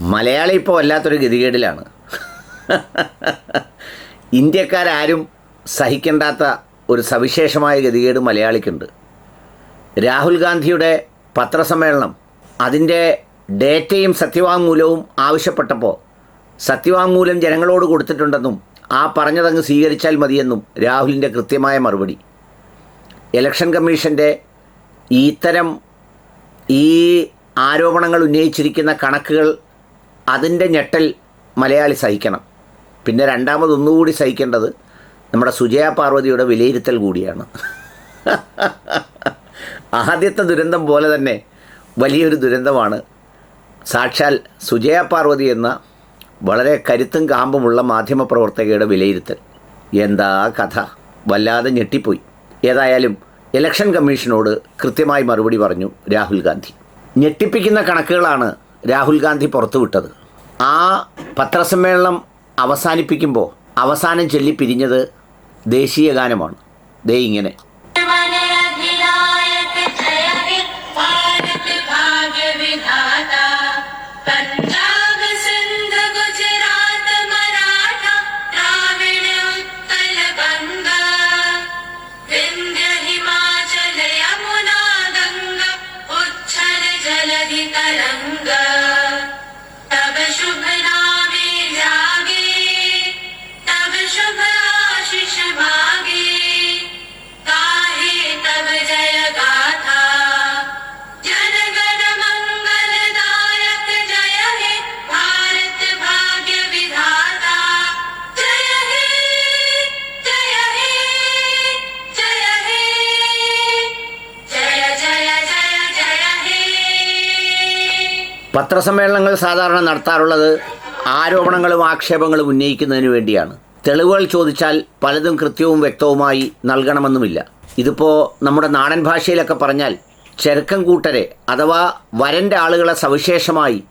മലയാളി ഇപ്പോൾ വല്ലാത്തൊരു ഗതികേടിലാണ്. ഇന്ത്യക്കാരാരും സഹിക്കേണ്ടാത്ത ഒരു സവിശേഷമായ ഗതികേട് മലയാളിക്കുണ്ട്. രാഹുൽ ഗാന്ധിയുടെ പത്രസമ്മേളനം അതിന്റെ ഡേറ്റയും സത്യവാങ്മൂലവും ആവശ്യപ്പെട്ടപ്പോൾ സത്യവാങ്മൂലം ജനങ്ങളോട് കൊടുത്തിട്ടുണ്ടെന്നും ആ പറഞ്ഞതങ്ങ് സ്വീകരിച്ചാൽ മതിയെന്നും രാഹുലിന്റെ കൃത്യമായ മറുപടി. ഇലക്ഷൻ കമ്മീഷന്റെ ഇത്തരം ഈ ആരോപണങ്ങൾ ഉന്നയിച്ചിരിക്കുന്ന കണക്കുകൾ അതിന്റെ ഞെട്ടൽ മലയാളി സഹിക്കണം. പിന്നെ രണ്ടാമതൊന്നുകൂടി സഹിക്കേണ്ടത് നമ്മുടെ സുജയ പാർവതിയുടെ വിലയിരുത്തൽ കൂടിയാണ്. ആദ്യത്തെ ദുരന്തം പോലെ തന്നെ വലിയൊരു ദുരന്തമാണ്. സാക്ഷാൽ സുജയ പാർവതി എന്ന വളരെ കരുത്തും കാമ്പുമുള്ള മാധ്യമപ്രവർത്തകയുടെ വിലയിരുത്തൽ. എന്താ കഥ? വല്ലാതെ ഞെട്ടിപ്പോയി. ഏതായാലും ഇലക്ഷൻ കമ്മീഷനോട് കൃത്യമായി മറുപടി പറഞ്ഞു രാഹുൽ ഗാന്ധി. ഞെട്ടിപ്പിക്കുന്ന കണക്കുകളാണ് രാഹുൽ ഗാന്ധി പുറത്തുവിട്ടത് ആ പത്രസമ്മേളനം അവസാനിപ്പിക്കുമ്പോൾ അവസാനം ചൊല്ലി പിരിഞ്ഞത് ദേശീയ ഗാനമാണ് ദേ ഇങ്ങനെ. പത്രസമ്മേളനങ്ങൾ സാധാരണ നടത്താറുള്ളത് ആരോപണങ്ങളും ആക്ഷേപങ്ങളും ഉന്നയിക്കുന്നതിന് വേണ്ടിയാണ്. തെളിവുകൾ ചോദിച്ചാൽ പലതും കൃത്യവും വ്യക്തവുമായി നൽകണമെന്നുമില്ല. ഇതിപ്പോൾ നമ്മുടെ നാടൻ ഭാഷയിലൊക്കെ പറഞ്ഞാൽ ചെറുക്കം കൂട്ടരെ അഥവാ വരന്റെ ആളുകളെ സവിശേഷമായി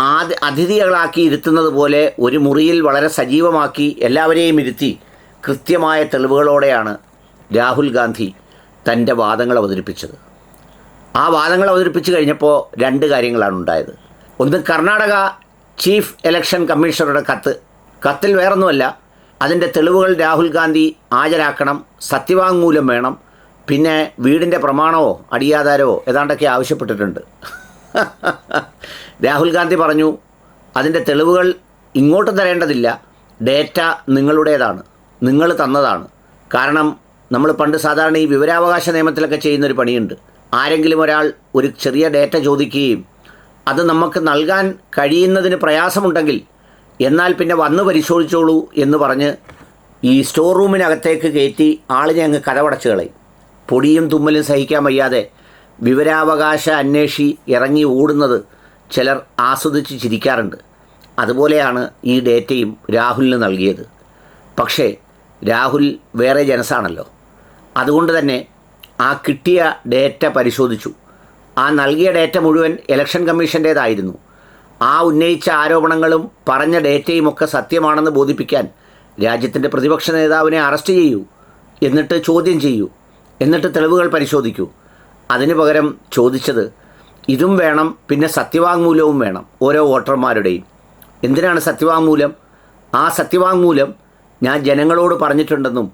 ആദ്യ അതിഥികളാക്കി ഇരുത്തുന്നത് പോലെ ഒരു മുറിയിൽ വളരെ സജീവമാക്കി എല്ലാവരെയും ഇരുത്തി കൃത്യമായ തെളിവുകളോടെയാണ് രാഹുൽ ഗാന്ധി തന്റെ വാദങ്ങൾ അവതരിപ്പിച്ചത്. ആ വാദങ്ങൾ അവതരിപ്പിച്ചു കഴിഞ്ഞപ്പോൾ രണ്ട് കാര്യങ്ങളാണ് ഉണ്ടായത്. ഒന്ന് കർണാടക ചീഫ് ഇലക്ഷൻ കമ്മീഷണറുടെ കത്ത്. കത്തിൽ വേറൊന്നുമല്ല അതിന്റെ തെളിവുകൾ രാഹുൽ ഗാന്ധി ഹാജരാക്കണം സത്യവാങ്മൂലം വേണം പിന്നെ വീടിന്റെ പ്രമാണമോ അടിയാധാരമോ ഏതാണ്ടൊക്കെ ആവശ്യപ്പെട്ടിട്ടുണ്ട്. രാഹുൽ ഗാന്ധി പറഞ്ഞു അതിന്റെ തെളിവുകൾ ഇങ്ങോട്ട് തരേണ്ടതില്ല ഡേറ്റ നിങ്ങളുടേതാണ് നിങ്ങൾ തന്നതാണ്. കാരണം നമ്മൾ പണ്ട് സാധാരണ ഈ വിവരാവകാശ നിയമത്തിലൊക്കെ ചെയ്യുന്നൊരു പണിയുണ്ട്. ആരെങ്കിലും ഒരാൾ ഒരു ചെറിയ ഡേറ്റ ചോദിക്കുകയും അത് നമുക്ക് നൽകാൻ കഴിയുന്നതിന് പ്രയാസമുണ്ടെങ്കിൽ എന്നാൽ പിന്നെ വന്ന് പരിശോധിച്ചോളൂ എന്ന് പറഞ്ഞ് ഈ സ്റ്റോർ റൂമിനകത്തേക്ക് കയറ്റി ആളിനെ അങ്ങ് കഥവടച്ച് കളയും. പൊടിയും തുമ്മലും സഹിക്കാൻ വയ്യാതെ വിവരാവകാശ അന്വേഷി ഇറങ്ങി ഓടുന്നത് ചിലർ ആസ്വദിച്ച് ചിരിക്കാറുണ്ട്. അതുപോലെയാണ് ഈ ഡേറ്റയും രാഹുലിന് നൽകിയത്. പക്ഷേ രാഹുൽ വേറെ ജനസാണല്ലോ. അതുകൊണ്ട് തന്നെ ആ കിട്ടിയ ഡേറ്റ പരിശോധിച്ചു. ആ നൽകിയ ഡേറ്റ മുഴുവൻ ഇലക്ഷൻ കമ്മീഷന്റേതായിരുന്നു ആ ഉന്നയിച്ച ആരോപണങ്ങളും പറഞ്ഞ ഡേറ്റയും ഒക്കെ സത്യമാണെന്ന് ബോധിപ്പിക്കാൻ രാജ്യത്തിന്റെ പ്രതിപക്ഷ നേതാവിനെ അറസ്റ്റ് ചെയ്യൂ എന്നിട്ട് ചോദ്യം ചെയ്യൂ എന്നിട്ട് തെളിവുകൾ പരിശോധിക്കൂ. അതിനു പകരം ചോദിച്ചത് ഇതും വേണം പിന്നെ സത്യവാങ്മൂലവും വേണം ഓരോ വോട്ടർമാരുടെയും. എന്തിനാണ് സത്യവാങ്മൂലം? ആ സത്യവാങ്മൂലം ഞാൻ ജനങ്ങളോട് പറഞ്ഞിട്ടുണ്ടെന്നും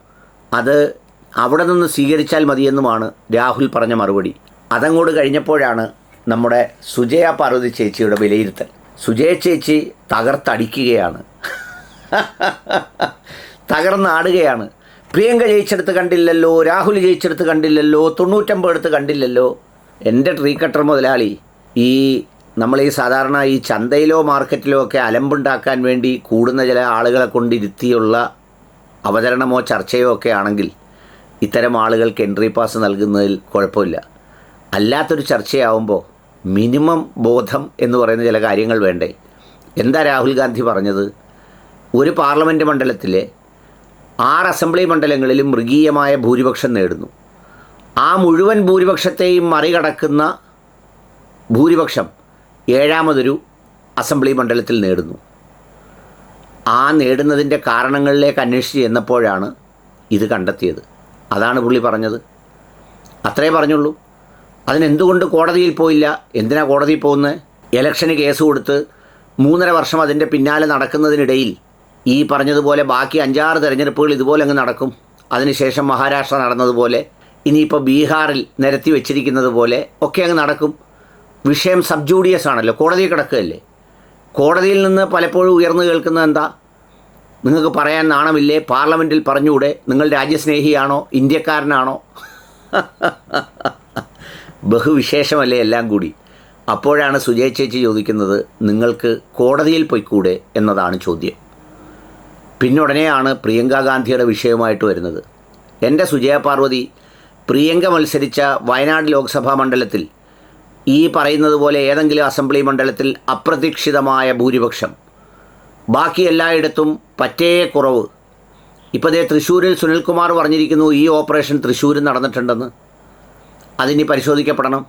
അത് അവിടെ നിന്ന് സ്വീകരിച്ചാൽ മതിയെന്നുമാണ് രാഹുൽ പറഞ്ഞ മറുപടി. അതങ്ങോട്ട് കഴിഞ്ഞപ്പോഴാണ് നമ്മുടെ സുജയ പാർവതി ചേച്ചിയുടെ വിലയിരുത്തൽ. സുജയ ചേച്ചി തകർത്തടിക്കുകയാണ്. തകർന്നാടുകയാണ്. പ്രിയങ്ക ജയിച്ചെടുത്ത് കണ്ടില്ലല്ലോ രാഹുൽ ജയിച്ചെടുത്ത് കണ്ടില്ലല്ലോ തൊണ്ണൂറ്റമ്പത് എടുത്ത് കണ്ടില്ലല്ലോ. എന്റെ ട്രീ കട്ടർ മുതലാളി ഈ നമ്മൾ ഈ സാധാരണ ഈ ചന്തയിലോ മാർക്കറ്റിലോ ഒക്കെ അലമ്പുണ്ടാക്കാൻ വേണ്ടി കൂടുന്ന ചില ആളുകളെ കൊണ്ടിരുത്തിയുള്ള അവതരണമോ ചർച്ചയോ ഒക്കെ ആണെങ്കിൽ ഇത്തരം ആളുകൾക്ക് എൻട്രി പാസ് നൽകുന്നതിൽ കുഴപ്പമില്ല. അല്ലാത്തൊരു ചർച്ചയാവുമ്പോൾ മിനിമം ബോധം എന്ന് പറയുന്ന ചില കാര്യങ്ങൾ വേണ്ടേ? എന്താ രാഹുൽ ഗാന്ധി പറഞ്ഞത്? ഒരു പാർലമെന്റ് മണ്ഡലത്തിലെ ആറ് അസംബ്ലി മണ്ഡലങ്ങളിലും മൃഗീയമായ ഭൂരിപക്ഷം നേടുന്നു. ആ മുഴുവൻ ഭൂരിപക്ഷത്തെയും മറികടക്കുന്ന ഭൂരിപക്ഷം ഏഴാമതൊരു അസംബ്ലി മണ്ഡലത്തിൽ നേടുന്നു. ആ നേടുന്നതിന്റെ കാരണങ്ങളിലേക്ക് അന്വേഷിച്ച് ചെന്നപ്പോഴാണ് ഇത് കണ്ടെത്തിയത്. അതാണ് പുള്ളി പറഞ്ഞത്. അത്രേ പറഞ്ഞുള്ളൂ. അതിനെന്തുകൊണ്ട് കോടതിയിൽ പോയില്ല? എന്തിനാ കോടതിയിൽ പോകുന്നത് ഇലക്ഷന് കേസ് കൊടുത്ത് മൂന്നര വർഷം അതിന്റെ പിന്നാലെ നടക്കുന്നതിനിടയിൽ ഈ പറഞ്ഞതുപോലെ ബാക്കി അഞ്ചാറ് തെരഞ്ഞെടുപ്പുകൾ ഇതുപോലെ അങ്ങ് നടക്കും. അതിനുശേഷം മഹാരാഷ്ട്ര നടന്നതുപോലെ ഇനിയിപ്പോൾ ബീഹാറിൽ നിരത്തി വെച്ചിരിക്കുന്നത് പോലെ ഒക്കെ അങ്ങ് നടക്കും. വിഷയം സബ്ജൂഡിയസ് ആണല്ലോ. കോടതി കിടക്കുകയല്ലേ? കോടതിയിൽ നിന്ന് പലപ്പോഴും ഉയർന്നു കേൾക്കുന്നത് എന്താ? നിങ്ങൾക്ക് പറയാൻ നാണമില്ലേ? പാർലമെന്റിൽ പറഞ്ഞുകൂടെ? നിങ്ങൾ രാജ്യസ്നേഹിയാണോ? ഇന്ത്യക്കാരനാണോ? ബഹുവിശേഷമല്ലേ എല്ലാം കൂടി. അപ്പോഴാണ് സുജയ ചേച്ചി ചോദിക്കുന്നത് നിങ്ങൾക്ക് കോടതിയിൽ പോയിക്കൂടെ? എന്നതാണ് ചോദ്യം. പിന്നുടനെയാണ് പ്രിയങ്ക ഗാന്ധിയുടെ വിഷയമായിട്ട് വരുന്നത്. എന്റെ സുജയ പാർവതി പ്രിയങ്ക മത്സരിച്ച വയനാട് ലോക്സഭാ മണ്ഡലത്തിൽ ഈ പറയുന്നത് പോലെ ഏതെങ്കിലും അസംബ്ലി മണ്ഡലത്തിൽ അപ്രതീക്ഷിതമായ ഭൂരിപക്ഷം ബാക്കി എല്ലായിടത്തും പറ്റേ കുറവ്. ഇപ്പോൾ ദേ തൃശ്ശൂരിൽ സുനിൽകുമാർ പറഞ്ഞിരിക്കുന്നു ഈ ഓപ്പറേഷൻ തൃശ്ശൂരിൽ നടന്നിട്ടുണ്ടെന്ന്. അതിനി പരിശോധിക്കപ്പെടണം.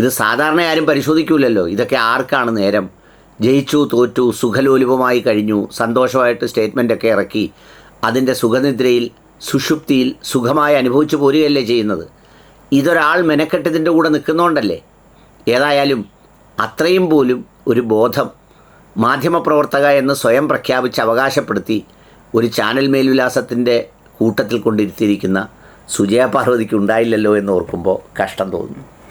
ഇത് സാധാരണ ആരും പരിശോധിക്കൂലല്ലോ. ഇതൊക്കെ ആർക്കാണ് നേരം? ജയിച്ചു തോറ്റു സുഖലോലുപമായി കഴിഞ്ഞു സന്തോഷമായിട്ട് സ്റ്റേറ്റ്മെന്റൊക്കെ ഇറക്കി അതിന്റെ സുഖനിദ്രയിൽ സുഷുപ്തിയിൽ സുഖമായി അനുഭവിച്ചു പോരുകയല്ലേ ചെയ്യുന്നത്? ഇതൊരാൾ മെനക്കെട്ടതിന്റെ കൂടെ നിൽക്കുന്നതുകൊണ്ടല്ലേ ഏതായാലും അത്രയും പോലും ഒരു ബോധം മാധ്യമപ്രവർത്തക എന്ന് സ്വയം പ്രഖ്യാപിച്ച് അവകാശപ്പെടുത്തി ഒരു ചാനൽ മേൽവിലാസത്തിന്റെ കൂട്ടത്തിൽ കൊണ്ടിരുത്തിയിരിക്കുന്ന സുജയ പാർവതിക്ക് ഉണ്ടായില്ലല്ലോ എന്ന് ഓർക്കുമ്പോൾ കഷ്ടം തോന്നുന്നു.